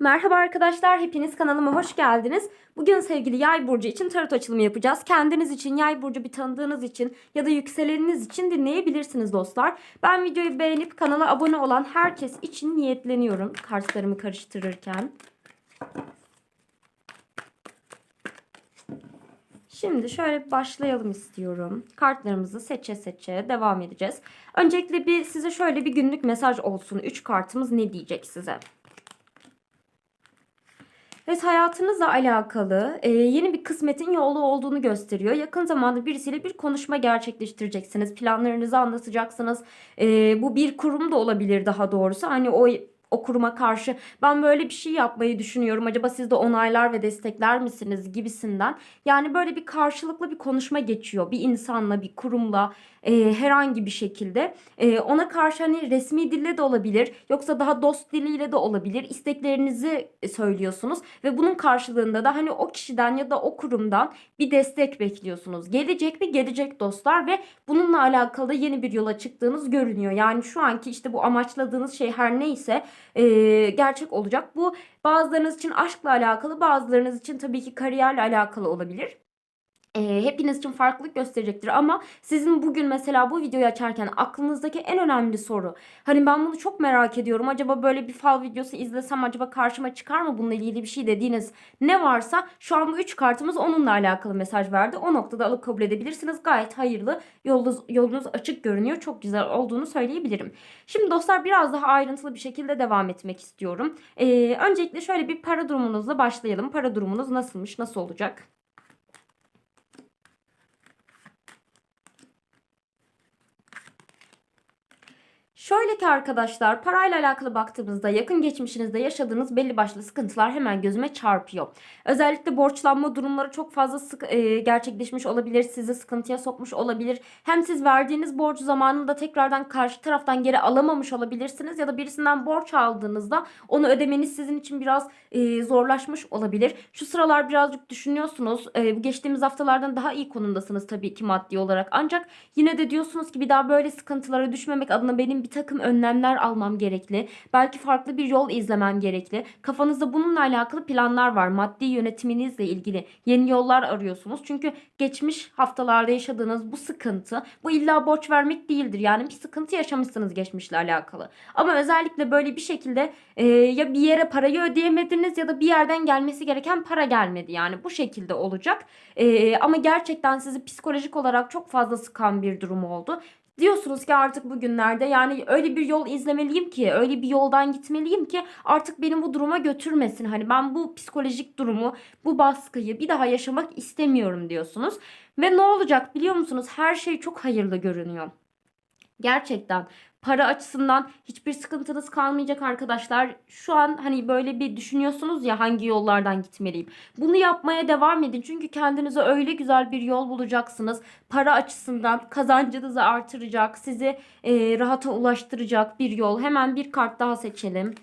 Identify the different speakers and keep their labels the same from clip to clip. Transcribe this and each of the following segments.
Speaker 1: Merhaba arkadaşlar, hepiniz kanalıma hoş geldiniz. Bugün sevgili yay burcu için tarot açılımı yapacağız. Kendiniz için, yay burcu bir tanıdığınız için ya da yükseleniniz için dinleyebilirsiniz dostlar. Ben videoyu beğenip kanala abone olan herkes için niyetleniyorum kartlarımı karıştırırken. Şimdi şöyle başlayalım istiyorum. Kartlarımızı seçe seçe devam edeceğiz. Öncelikle bir size şöyle bir günlük mesaj olsun. 3 kartımız ne diyecek size? Evet hayatınızla alakalı e, yeni bir kısmetin yolu olduğunu gösteriyor. Yakın zamanda birisiyle bir konuşma gerçekleştireceksiniz. Planlarınızı anlatacaksınız. E, bu bir kurum da olabilir daha doğrusu. Hani o o kuruma karşı ben böyle bir şey yapmayı düşünüyorum. Acaba siz de onaylar ve destekler misiniz gibisinden. Yani böyle bir karşılıklı bir konuşma geçiyor. Bir insanla, bir kurumla e, herhangi bir şekilde. E, ona karşı hani resmi dille de olabilir. Yoksa daha dost diliyle de olabilir. İsteklerinizi söylüyorsunuz. Ve bunun karşılığında da hani o kişiden ya da o kurumdan bir destek bekliyorsunuz. Gelecek mi? Gelecek dostlar ve bununla alakalı yeni bir yola çıktığınız görünüyor. Yani şu anki işte bu amaçladığınız şey her neyse e, gerçek olacak. Bu bazılarınız için aşkla alakalı, bazılarınız için tabii ki kariyerle alakalı olabilir. E, hepiniz için farklılık gösterecektir ama sizin bugün mesela bu videoyu açarken aklınızdaki en önemli soru hani ben bunu çok merak ediyorum acaba böyle bir fal videosu izlesem acaba karşıma çıkar mı bununla ilgili bir şey dediğiniz ne varsa şu an bu üç kartımız onunla alakalı mesaj verdi. O noktada alıp kabul edebilirsiniz. Gayet hayırlı yolunuz, yolunuz açık görünüyor. Çok güzel olduğunu söyleyebilirim. Şimdi dostlar biraz daha ayrıntılı bir şekilde devam etmek istiyorum. E, öncelikle şöyle bir para durumunuzla başlayalım. Para durumunuz nasılmış, nasıl olacak? Şöyle ki arkadaşlar parayla alakalı baktığımızda yakın geçmişinizde yaşadığınız belli başlı sıkıntılar hemen gözüme çarpıyor. Özellikle borçlanma durumları çok fazla sık, e, gerçekleşmiş olabilir. Sizi sıkıntıya sokmuş olabilir. Hem siz verdiğiniz borcu zamanında tekrardan karşı taraftan geri alamamış olabilirsiniz. Ya da birisinden borç aldığınızda onu ödemeniz sizin için biraz e, zorlaşmış olabilir. Şu sıralar birazcık düşünüyorsunuz. E, geçtiğimiz haftalardan daha iyi konumdasınız tabii ki maddi olarak. Ancak yine de diyorsunuz ki bir daha böyle sıkıntılara düşmemek adına benim bir takım önlemler almam gerekli. Belki farklı bir yol izlemem gerekli. Kafanızda bununla alakalı planlar var. Maddi yönetiminizle ilgili yeni yollar arıyorsunuz. Çünkü geçmiş haftalarda yaşadığınız bu sıkıntı bu illa borç vermek değildir. Yani bir sıkıntı yaşamışsınız geçmişle alakalı. Ama özellikle böyle bir şekilde e, ya bir yere parayı ödeyemediniz ya da bir yerden gelmesi gereken para gelmedi. Yani bu şekilde olacak. E, ama gerçekten sizi psikolojik olarak çok fazla sıkan bir durum oldu. Diyorsunuz ki artık bugünlerde yani öyle bir yol izlemeliyim ki, öyle bir yoldan gitmeliyim ki artık beni bu duruma götürmesin. Hani ben bu psikolojik durumu, bu baskıyı bir daha yaşamak istemiyorum diyorsunuz. Ve ne olacak biliyor musunuz? Her şey çok hayırlı görünüyor. Gerçekten para açısından hiçbir sıkıntınız kalmayacak arkadaşlar. Şu an hani böyle bir düşünüyorsunuz ya hangi yollardan gitmeliyim. Bunu yapmaya devam edin. Çünkü kendinize öyle güzel bir yol bulacaksınız. Para açısından kazancınızı artıracak, sizi e, rahata ulaştıracak bir yol. Hemen bir kart daha seçelim.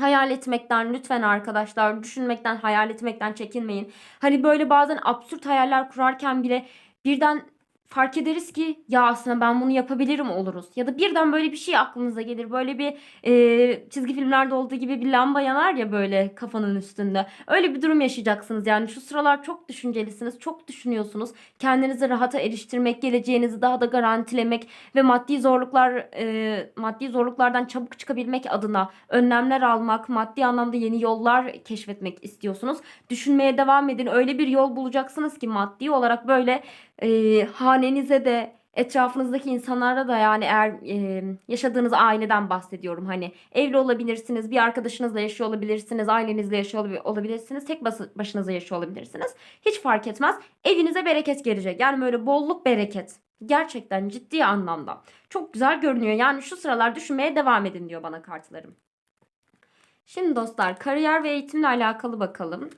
Speaker 1: Hayal etmekten lütfen arkadaşlar düşünmekten hayal etmekten çekinmeyin. Hani böyle bazen absürt hayaller kurarken bile birden fark ederiz ki ya aslında ben bunu yapabilirim oluruz. Ya da birden böyle bir şey aklınıza gelir. Böyle bir e, çizgi filmlerde olduğu gibi bir lamba yanar ya böyle kafanın üstünde. Öyle bir durum yaşayacaksınız. Yani şu sıralar çok düşüncelisiniz. Çok düşünüyorsunuz. Kendinizi rahata eriştirmek, geleceğinizi daha da garantilemek ve maddi zorluklar e, maddi zorluklardan çabuk çıkabilmek adına önlemler almak, maddi anlamda yeni yollar keşfetmek istiyorsunuz. Düşünmeye devam edin. Öyle bir yol bulacaksınız ki maddi olarak böyle e, hanenize de etrafınızdaki insanlara da yani eğer e, yaşadığınız aileden bahsediyorum. Hani evli olabilirsiniz, bir arkadaşınızla yaşıyor olabilirsiniz, ailenizle yaşıyor olabilirsiniz, tek başınıza yaşıyor olabilirsiniz. Hiç fark etmez. Evinize bereket gelecek. Yani böyle bolluk bereket. Gerçekten ciddi anlamda. Çok güzel görünüyor. Yani şu sıralar düşünmeye devam edin diyor bana kartlarım. Şimdi dostlar kariyer ve eğitimle alakalı bakalım.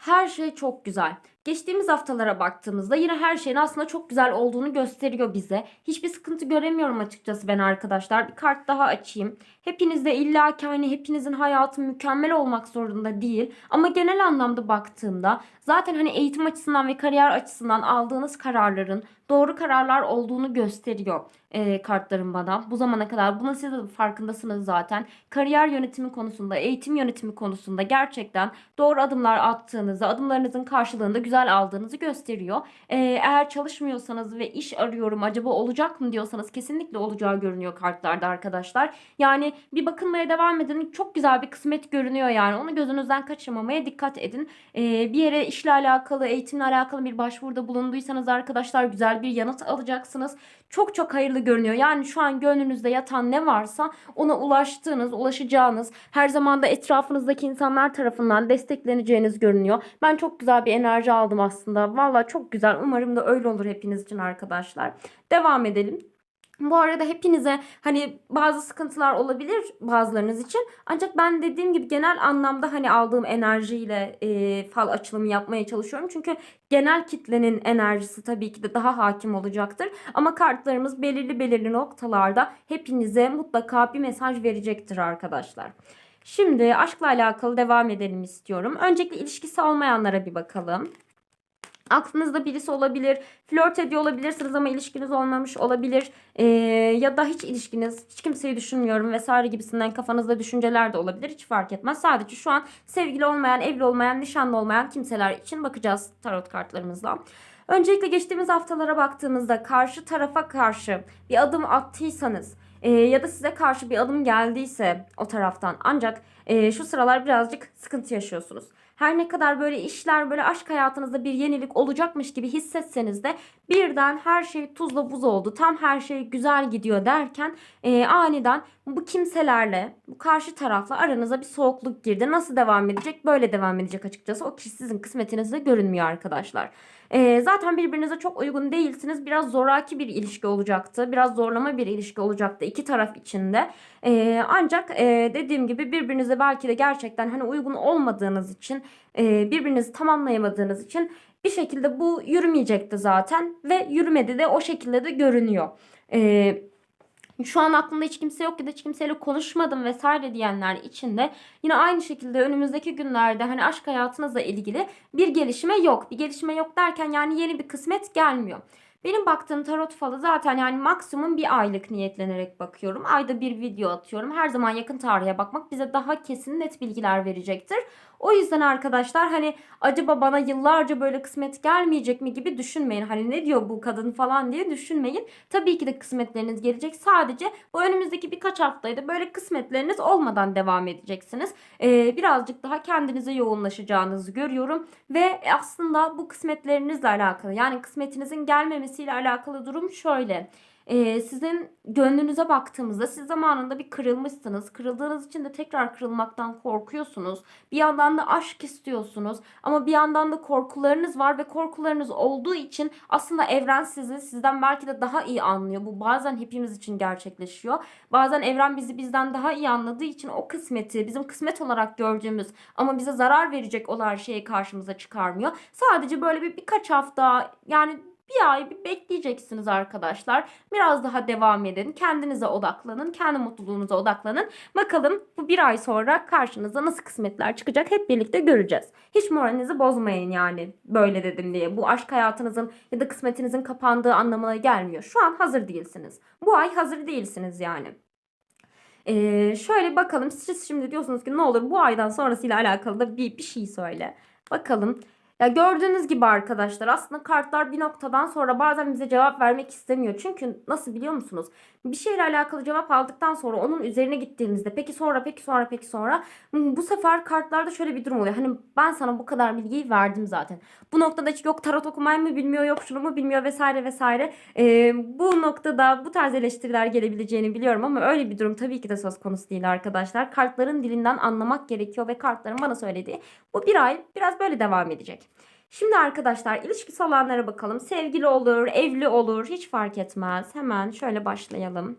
Speaker 1: Her şey çok güzel. Geçtiğimiz haftalara baktığımızda yine her şeyin aslında çok güzel olduğunu gösteriyor bize. Hiçbir sıkıntı göremiyorum açıkçası ben arkadaşlar. Bir kart daha açayım. Hepinizde illa ki hani hepinizin hayatı mükemmel olmak zorunda değil. Ama genel anlamda baktığımda zaten hani eğitim açısından ve kariyer açısından aldığınız kararların doğru kararlar olduğunu gösteriyor. E, kartlarım bana bu zamana kadar. Buna siz de farkındasınız zaten. Kariyer yönetimi konusunda, eğitim yönetimi konusunda gerçekten doğru adımlar attığınızı, adımlarınızın karşılığında güzel aldığınızı gösteriyor. E, eğer çalışmıyorsanız ve iş arıyorum acaba olacak mı diyorsanız kesinlikle olacağı görünüyor kartlarda arkadaşlar. Yani bir bakınmaya devam edin. Çok güzel bir kısmet görünüyor yani. Onu gözünüzden kaçırmamaya dikkat edin. E, bir yere işle alakalı, eğitimle alakalı bir başvuruda bulunduysanız arkadaşlar güzel bir yanıt alacaksınız. Çok çok hayırlı görünüyor. Yani şu an gönlünüzde yatan ne varsa ona ulaştığınız, ulaşacağınız, her zaman da etrafınızdaki insanlar tarafından destekleneceğiniz görünüyor. Ben çok güzel bir enerji aldım aslında. Valla çok güzel. Umarım da öyle olur hepiniz için arkadaşlar. Devam edelim. Bu arada hepinize hani bazı sıkıntılar olabilir bazılarınız için. Ancak ben dediğim gibi genel anlamda hani aldığım enerjiyle e, fal açılımı yapmaya çalışıyorum. Çünkü genel kitlenin enerjisi tabii ki de daha hakim olacaktır. Ama kartlarımız belirli belirli noktalarda hepinize mutlaka bir mesaj verecektir arkadaşlar. Şimdi aşkla alakalı devam edelim istiyorum. Öncelikle ilişkisi olmayanlara bir bakalım. Aklınızda birisi olabilir, flört ediyor olabilirsiniz ama ilişkiniz olmamış olabilir. Ee, ya da hiç ilişkiniz, hiç kimseyi düşünmüyorum vesaire gibisinden kafanızda düşünceler de olabilir. Hiç fark etmez. Sadece şu an sevgili olmayan, evli olmayan, nişanlı olmayan kimseler için bakacağız tarot kartlarımızla. Öncelikle geçtiğimiz haftalara baktığımızda karşı tarafa karşı bir adım attıysanız e, ya da size karşı bir adım geldiyse o taraftan ancak e, şu sıralar birazcık sıkıntı yaşıyorsunuz. Her ne kadar böyle işler böyle aşk hayatınızda bir yenilik olacakmış gibi hissetseniz de birden her şey tuzla buz oldu. Tam her şey güzel gidiyor derken e, aniden bu kimselerle bu karşı tarafla aranıza bir soğukluk girdi. Nasıl devam edecek? Böyle devam edecek açıkçası. O kişi sizin kısmetinizde görünmüyor arkadaşlar. E, zaten birbirinize çok uygun değilsiniz. Biraz zoraki bir ilişki olacaktı. Biraz zorlama bir ilişki olacaktı iki taraf içinde. E, ancak e, dediğim gibi birbirinize belki de gerçekten hani uygun olmadığınız için e, birbirinizi tamamlayamadığınız için bir şekilde bu yürümeyecekti zaten ve yürümedi de o şekilde de görünüyor. E, şu an aklımda hiç kimse yok ya da hiç kimseyle konuşmadım vesaire diyenler için de yine aynı şekilde önümüzdeki günlerde hani aşk hayatınızla ilgili bir gelişme yok. Bir gelişme yok derken yani yeni bir kısmet gelmiyor. Benim baktığım tarot falı zaten yani maksimum bir aylık niyetlenerek bakıyorum. Ayda bir video atıyorum. Her zaman yakın tarihe bakmak bize daha kesin net bilgiler verecektir. O yüzden arkadaşlar hani acaba bana yıllarca böyle kısmet gelmeyecek mi gibi düşünmeyin. Hani ne diyor bu kadın falan diye düşünmeyin. Tabii ki de kısmetleriniz gelecek. Sadece bu önümüzdeki birkaç haftayda böyle kısmetleriniz olmadan devam edeceksiniz. Ee, birazcık daha kendinize yoğunlaşacağınızı görüyorum. Ve aslında bu kısmetlerinizle alakalı yani kısmetinizin gelmemesiyle alakalı durum şöyle e, sizin gönlünüze baktığımızda siz zamanında bir kırılmışsınız. Kırıldığınız için de tekrar kırılmaktan korkuyorsunuz. Bir yandan da aşk istiyorsunuz ama bir yandan da korkularınız var ve korkularınız olduğu için aslında evren sizi sizden belki de daha iyi anlıyor. Bu bazen hepimiz için gerçekleşiyor. Bazen evren bizi bizden daha iyi anladığı için o kısmeti bizim kısmet olarak gördüğümüz ama bize zarar verecek olan şeyi karşımıza çıkarmıyor. Sadece böyle bir birkaç hafta yani bir ay bir bekleyeceksiniz arkadaşlar. Biraz daha devam edin. Kendinize odaklanın. Kendi mutluluğunuza odaklanın. Bakalım bu bir ay sonra karşınıza nasıl kısmetler çıkacak hep birlikte göreceğiz. Hiç moralinizi bozmayın yani böyle dedim diye. Bu aşk hayatınızın ya da kısmetinizin kapandığı anlamına gelmiyor. Şu an hazır değilsiniz. Bu ay hazır değilsiniz yani. Ee, şöyle bakalım siz şimdi diyorsunuz ki ne olur bu aydan sonrasıyla alakalı da bir, bir şey söyle. Bakalım ya gördüğünüz gibi arkadaşlar aslında kartlar bir noktadan sonra bazen bize cevap vermek istemiyor. Çünkü nasıl biliyor musunuz? Bir şeyle alakalı cevap aldıktan sonra onun üzerine gittiğimizde peki sonra peki sonra peki sonra hmm, bu sefer kartlarda şöyle bir durum oluyor. Hani ben sana bu kadar bilgiyi verdim zaten. Bu noktada hiç yok tarot okumayı mı bilmiyor yok şunu mu bilmiyor vesaire vesaire. Ee, bu noktada bu tarz eleştiriler gelebileceğini biliyorum ama öyle bir durum tabii ki de söz konusu değil arkadaşlar. Kartların dilinden anlamak gerekiyor ve kartların bana söylediği bu bir ay biraz böyle devam edecek. Şimdi arkadaşlar ilişkisi olanlara bakalım. Sevgili olur, evli olur hiç fark etmez. Hemen şöyle başlayalım.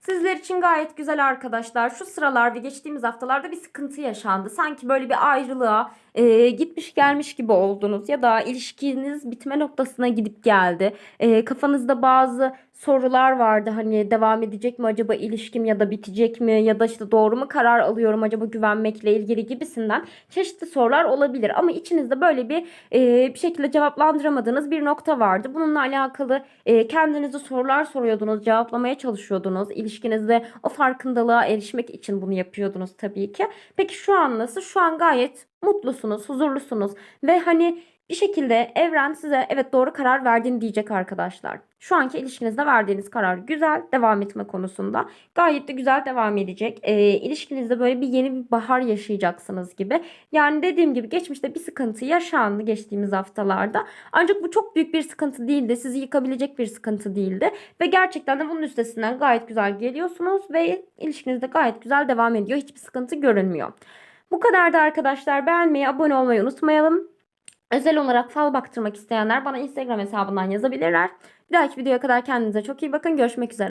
Speaker 1: Sizler için gayet güzel arkadaşlar. Şu sıralar ve geçtiğimiz haftalarda bir sıkıntı yaşandı. Sanki böyle bir ayrılığa e, gitmiş gelmiş gibi oldunuz ya da ilişkiniz bitme noktasına gidip geldi. E, kafanızda bazı sorular vardı hani devam edecek mi acaba ilişkim ya da bitecek mi ya da işte doğru mu karar alıyorum acaba güvenmekle ilgili gibisinden çeşitli sorular olabilir ama içinizde böyle bir e, bir şekilde cevaplandıramadığınız bir nokta vardı. Bununla alakalı e, kendinize sorular soruyordunuz, cevaplamaya çalışıyordunuz. İlişkinizde o farkındalığa erişmek için bunu yapıyordunuz tabii ki. Peki şu an nasıl? Şu an gayet mutlusunuz, huzurlusunuz ve hani bir şekilde evren size evet doğru karar verdiğini diyecek arkadaşlar. Şu anki ilişkinizde verdiğiniz karar güzel devam etme konusunda. Gayet de güzel devam edecek. E, ilişkinizde böyle bir yeni bir bahar yaşayacaksınız gibi. Yani dediğim gibi geçmişte bir sıkıntı yaşandı geçtiğimiz haftalarda. Ancak bu çok büyük bir sıkıntı değildi. Sizi yıkabilecek bir sıkıntı değildi. Ve gerçekten de bunun üstesinden gayet güzel geliyorsunuz ve ilişkinizde gayet güzel devam ediyor. Hiçbir sıkıntı görünmüyor. Bu kadar da arkadaşlar beğenmeyi, abone olmayı unutmayalım. Özel olarak fal baktırmak isteyenler bana Instagram hesabından yazabilirler. Bir dahaki videoya kadar kendinize çok iyi bakın. Görüşmek üzere.